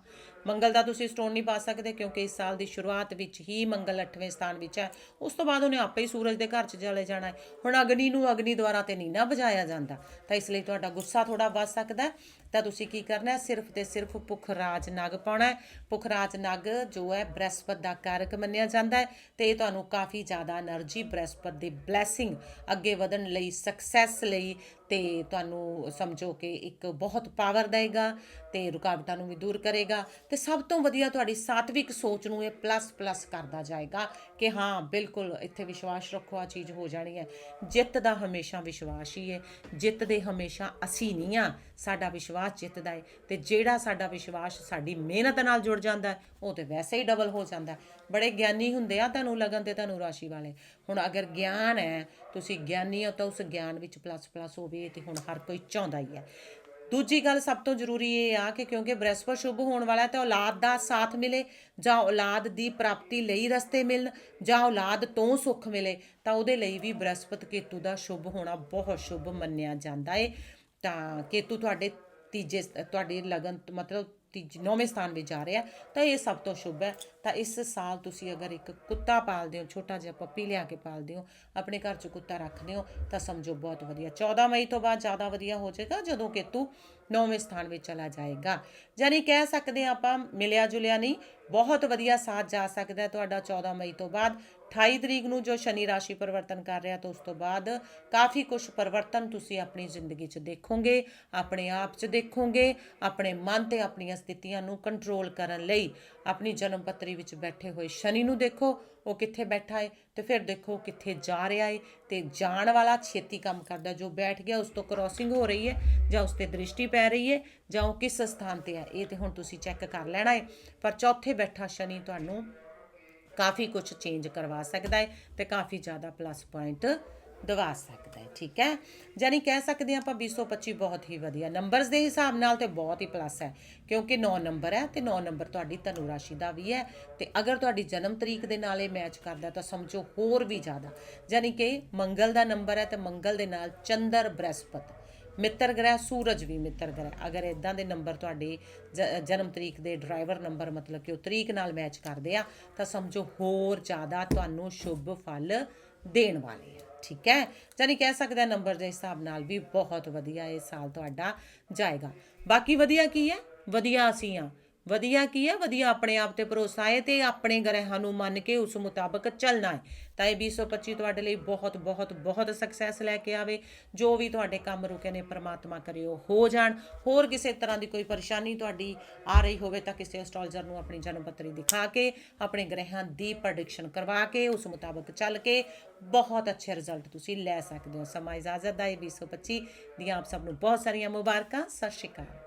ਮੰਗਲ ਦਾ ਤੁਸੀਂ ਸਟੋਨ ਨਹੀਂ ਪਾ ਸਕਦੇ, ਕਿਉਂਕਿ ਇਸ ਸਾਲ ਦੀ ਸ਼ੁਰੂਆਤ ਵਿੱਚ ਹੀ ਮੰਗਲ 8ਵੇਂ ਸਥਾਨ ਵਿੱਚ ਹੈ। ਉਸ ਤੋਂ ਬਾਅਦ ਉਹਨੇ ਆਪੇ ਹੀ ਸੂਰਜ ਦੇ ਘਰ 'ਚ ਚਲੇ ਜਾਣਾ ਹੈ। ਹੁਣ ਅਗਨੀ ਨੂੰ ਅਗਨੀ ਦੁਆਰਾ ਤੇ ਨਹੀਂ ਨਾ ਬੁਝਾਇਆ ਜਾਂਦਾ। ਤਾਂ ਇਸ ਲਈ ਤੁਹਾਡਾ ਗੁੱਸਾ ਥੋੜਾ ਵੱਧ ਸਕਦਾ ਤਾਂ ਤੁਸੀਂ ਕੀ ਕਰਨਾ ਹੈ? ਸਿਰਫ ਤੇ ਸਿਰਫ ਪੁਖਰਾਜ ਨਗ ਪਾਉਣਾ ਹੈ। ਪੁਖਰਾਜ ਨਗ ਜੋ ਹੈ ਬ੍ਰਹਸਪਤ ਦਾ ਕਾਰਕ ਮੰਨਿਆ ਜਾਂਦਾ ਹੈ। ਤੇ ਇਹ ਤੁਹਾਨੂੰ ਕਾਫੀ ਜ਼ਿਆਦਾ એનર્ਜੀ ਬ੍ਰਹਿਸਪਤ ਦੇ ਬਲੇਸਿੰਗ ਅੱਗੇ ਵਧਣ ਲਈ ਸਕਸੈਸ ਲਈ ਤੇ ਤੁਹਾਨੂੰ ਸਮਝੋ ਕਿ ਇੱਕ ਬਹੁਤ ਪਾਵਰ ਦੇਗਾ ਤੇ ਰੁਕਾਵਟਾਂ ਨੂੰ ਵੀ ਦੂਰ ਕਰੇਗਾ ਤੇ ਸਭ ਤੋਂ ਵਧੀਆ ਤੁਹਾਡੀ ਸਾਤਵਿਕ ਸੋਚ ਨੂੰ ਇਹ ਪਲੱਸ ਪਲੱਸ ਕਰਦਾ ਜਾਏਗਾ ਕਿ ਹਾਂ, ਬਿਲਕੁਲ ਇੱਥੇ ਵਿਸ਼ਵਾਸ ਰੱਖੋ ਆ ਚੀਜ਼ ਹੋ ਜਾਣੀ ਹੈ। ਜਿੱਤ ਦਾ ਹਮੇਸ਼ਾ ਵਿਸ਼ਵਾਸ ਹੀ ਹੈ। ਜਿੱਤ ਦੇ ਹਮੇਸ਼ਾ ਅਸੀਂ ਨਹੀਂ ਆ ਸਾਡਾ ਵਿਸ਼ਵਾਸ ਜਿੱਤਦਾ ਹੈ ਤੇ ਜਿਹੜਾ ਸਾਡਾ ਵਿਸ਼ਵਾਸ ਸਾਡੀ ਮਿਹਨਤ ਨਾਲ ਜੁੜ ਜਾਂਦਾ ਹੈ, ਉਹ ਤੇ ਵੈਸੇ ਹੀ ਡਬਲ ਹੋ ਜਾਂਦਾ ਬੜੇ ਗਿਆਨੀ ਹੁੰਦੇ ਆ ਤੁਹਾਨੂੰ ਲਗਨ ਤੇ, ਤੁਹਾਨੂੰ ਰਾਸ਼ੀ ਵਾਲੇ। ਹੁਣ ਅਗਰ ਗਿਆਨ ਹੈ, ਤੁਸੀਂ ਗਿਆਨੀ ਹੋ ਤਾਂ ਉਸ ਗਿਆਨ ਵਿੱਚ ਪਲੱਸ ਪਲੱਸ ਹੋਵੇ ਤੇ ਹੁਣ ਹਰ ਕੋਈ ਚਾਹੁੰਦਾ ਹੀ ਹੈ। ਦੂਜੀ ਗੱਲ ਸਭ ਤੋਂ ਜ਼ਰੂਰੀ ਇਹ ਆ ਕਿ ਕਿਉਂਕਿ ਬ੍ਰਹਸਪਤ ਸ਼ੁਭ ਹੋਣ ਵਾਲਾ ਹੈ ਤੇ ਔਲਾਦ ਦਾ ਸਾਥ ਮਿਲੇ, ਜਾਂ ਔਲਾਦ ਦੀ ਪ੍ਰਾਪਤੀ ਲਈ ਰਸਤੇ ਮਿਲਣ, ਜਾਂ ਔਲਾਦ ਤੋਂ ਸੁੱਖ ਮਿਲੇ, ਤਾਂ ਉਹਦੇ ਲਈ ਵੀ ਬ੍ਰਹਸਪਤ ਕੇਤੂ ਦਾ ਸ਼ੁਭ ਹੋਣਾ ਬਹੁਤ ਸ਼ੁਭ ਮੰਨਿਆ ਜਾਂਦਾ ਏ। ਤਾਂ ਕੇਤੂ ਤੁਹਾਡੇ ਤੀਜੇ, ਤੁਹਾਡੀ ਲਗਨ, ਮਤਲਬ ਤੀਜੇ, ਨੌਵੇਂ ਸਥਾਨ ਵਿੱਚ ਜਾ ਰਿਹਾ ਤਾਂ ਇਹ ਸਭ ਤੋਂ ਸ਼ੁਭ ਹੈ। ਤਾਂ ਇਸ ਸਾਲ ਤੁਸੀਂ ਅਗਰ ਇੱਕ ਕੁੱਤਾ ਪਾਲਦੇ ਹੋ, ਛੋਟਾ ਜਿਹਾ ਪੱਪੀ ਲਿਆ ਕੇ ਪਾਲਦੇ ਹੋ, ਆਪਣੇ ਘਰ 'ਚ ਕੁੱਤਾ ਰੱਖਦੇ ਹੋ, ਤਾਂ ਸਮਝੋ ਬਹੁਤ ਵਧੀਆ। 14 ਮਈ ਤੋਂ ਬਾਅਦ ਜ਼ਿਆਦਾ ਵਧੀਆ ਹੋ ਜਾਏਗਾ, ਜਦੋਂ ਕੇਤੂ ਨੌਵੇਂ ਸਥਾਨ ਵਿੱਚ ਚਲਾ ਜਾਏਗਾ। ਯਾਨੀ ਕਹਿ ਸਕਦੇ ਹਾਂ ਆਪਾਂ ਮਿਲਿਆ ਜੁਲਿਆ ਨਹੀਂ, ਬਹੁਤ ਵਧੀਆ ਸਾਥ ਜਾ ਸਕਦਾ ਤੁਹਾਡਾ 14 ਮਈ ਤੋਂ ਬਾਅਦ। 28 ਤਰੀਕ ਨੂੰ ਜੋ ਸ਼ਨੀ ਰਾਸ਼ੀ ਪਰਿਵਰਤਨ ਕਰ ਰਿਹਾ ਤਾਂ ਉਸ ਤੋਂ ਬਾਅਦ ਕਾਫੀ ਕੁਝ ਪਰਿਵਰਤਨ ਤੁਸੀਂ ਆਪਣੀ ਜ਼ਿੰਦਗੀ 'ਚ ਦੇਖੋਗੇ, ਆਪਣੇ ਆਪ 'ਚ ਦੇਖੋਗੇ, ਆਪਣੇ ਮਨ ਤੇ ਆਪਣੀਆਂ ਸਥਿਤੀਆਂ ਨੂੰ ਕੰਟਰੋਲ ਕਰਨ ਲਈ ਆਪਣੀ ਜਨਮ ਪੱਤਰੀ ਵਿੱਚ ਬੈਠੇ ਹੋਏ ਸ਼ਨੀ ਨੂੰ ਦੇਖੋ, ਉਹ ਕਿੱਥੇ ਬੈਠਾ ਹੈ ਤੇ ਫਿਰ ਦੇਖੋ ਕਿੱਥੇ ਜਾ ਰਿਹਾ ਹੈ ਤੇ ਜਾਣ ਵਾਲਾ ਛੇਤੀ ਕੰਮ ਕਰਦਾ, ਜੋ ਬੈਠ ਗਿਆ ਉਸ ਤੋਂ ਕ੍ਰਾਸਿੰਗ ਹੋ ਰਹੀ ਹੈ ਜਾਂ ਉਸ ਤੇ ਦ੍ਰਿਸ਼ਟੀ ਪੈ ਰਹੀ ਹੈ ਜਾਂ ਉਹ ਕਿਸ ਸਥਾਨ ਤੇ ਹੈ ਇਹ ਤੇ ਹੁਣ ਤੁਸੀਂ ਚੈੱਕ ਕਰ ਲੈਣਾ ਹੈ ਪਰ ਚੌਥੇ ਬੈਠਾ ਸ਼ਨੀ ਤੁਹਾਨੂੰ ਕਾਫੀ ਕੁਝ ਚੇਂਜ ਕਰਵਾ ਸਕਦਾ ਹੈ ਤੇ ਕਾਫੀ ਜ਼ਿਆਦਾ ਪਲੱਸ ਪੁਆਇੰਟ ਦਵਾ ਸਕਦਾ ਹੈ, ਠੀਕ ਹੈ? ਜਾਨੀ ਕਹਿ ਸਕਦੇ ਹਾਂ ਆਪਾਂ 225 ਬਹੁਤ ਹੀ ਵਧੀਆ ਨੰਬਰਸ ਦੇ ਹਿਸਾਬ ਨਾਲ ਤੇ ਬਹੁਤ ਹੀ ਪਲੱਸ ਹੈ, ਕਿਉਂਕਿ 9 ਨੰਬਰ ਹੈ ਤੇ 9 ਨੰਬਰ ਤੁਹਾਡੀ ਧਨੂ ਰਾਸ਼ੀ ਦਾ ਵੀ ਹੈ ਤੇ ਅਗਰ ਤੁਹਾਡੀ ਜਨਮ ਤਰੀਕ ਦੇ ਨਾਲ ਇਹ ਮੈਚ ਕਰਦਾ ਤਾਂ ਸਮਝੋ ਹੋਰ ਵੀ ਜ਼ਿਆਦਾ ਜਾਨੀ ਕਿ ਮੰਗਲ ਦਾ ਨੰਬਰ ਹੈ ਤੇ ਮੰਗਲ ਦੇ ਨਾਲ ਚੰਦਰ ਬ੍ਰਹਸਪਤ। ਮਿੱਤਰ ਗ੍ਰਹਿ, ਸੂਰਜ ਵੀ ਮਿੱਤਰ ਗ੍ਰਹਿ। ਅਗਰ ਇਦਾਂ ਦੇ ਨੰਬਰ ਤੁਹਾਡੇ ਜ- ਜਨਮ ਤਰੀਕ ਦੇ ਡਰਾਈਵਰ ਨੰਬਰ ਮਤਲਬ ਕਿ ਉਹ ਤਰੀਕ ਨਾਲ ਮੈਚ ਕਰਦੇ ਆ, ਤਾਂ ਸਮਝੋ ਹੋਰ ਜ਼ਿਆਦਾ ਤੁਹਾਨੂੰ ਸ਼ੁਭ ਫਲ ਦੇਣ ਵਾਲੇ ਆ। ਠੀਕ ਹੈ? ਜਾਨੀ ਕਹਿ ਸਕਦੇ ਨੰਬਰ ਦੇ ਹਿਸਾਬ ਨਾਲ ਵੀ ਬਹੁਤ ਵਧੀਆ ਇਹ ਸਾਲ ਤੁਹਾਡਾ ਜਾਏਗਾ। ਬਾਕੀ ਵਧੀਆ ਕੀ ਹੈ? ਵਧੀਆ ਅਸੀਂ ਆ ਵਧੀਆ ਕੀ ਹੈ ਵਧੀਆ ਆਪਣੇ ਆਪ ਤੇ ਭਰੋਸਾ ਹੈ ਤੇ ਆਪਣੇ ਗ੍ਰਹਿਾਂ ਨੂੰ ਮੰਨ ਕੇ ਉਸ ਮੁਤਾਬਕ ਚੱਲਣਾ ਹੈ। ਤਾਂ ਇਹ 225 ਤੁਹਾਡੇ ਲਈ ਬਹੁਤ ਬਹੁਤ ਬਹੁਤ ਸਕਸੈਸ ਲੈ ਕੇ ਆਵੇ। ਜੋ ਵੀ ਤੁਹਾਡੇ ਕੰਮ ਰੁਕੇ ਨੇ ਪ੍ਰਮਾਤਮਾ ਕਰਿਓ, ਹੋ ਜਾਣ। ਹੋਰ ਕਿਸੇ ਤਰ੍ਹਾਂ ਦੀ ਕੋਈ ਪਰੇਸ਼ਾਨੀ ਤੁਹਾਡੀ ਆ ਰਹੀ ਹੋਵੇ ਤਾਂ ਕਿਸੇ ਐਸਟ੍ਰੋਲੋਜਰ ਨੂੰ ਆਪਣੀ ਜਨਮ ਪੱਤਰੀ ਦਿਖਾ ਕੇ, ਆਪਣੇ ਗ੍ਰਹਿਾਂ ਦੀ ਪ੍ਰੈਡਿਕਸ਼ਨ ਕਰਵਾ ਕੇ, ਉਸ ਮੁਤਾਬਕ ਚੱਲ ਕੇ ਬਹੁਤ ਅੱਛੇ ਰਿਜ਼ਲਟ ਤੁਸੀਂ ਲੈ ਸਕਦੇ ਹੋ। ਸਮਾਂ ਇਜਾਜ਼ਤ ਦਾ ਇਹ 225 ਦੀਆਂ ਆਪ ਸਭ ਨੂੰ ਬਹੁਤ ਸਾਰੀਆਂ ਮੁਬਾਰਕਾਂ। ਸਤਿ ਸ਼੍ਰੀ ਅਕਾਲ।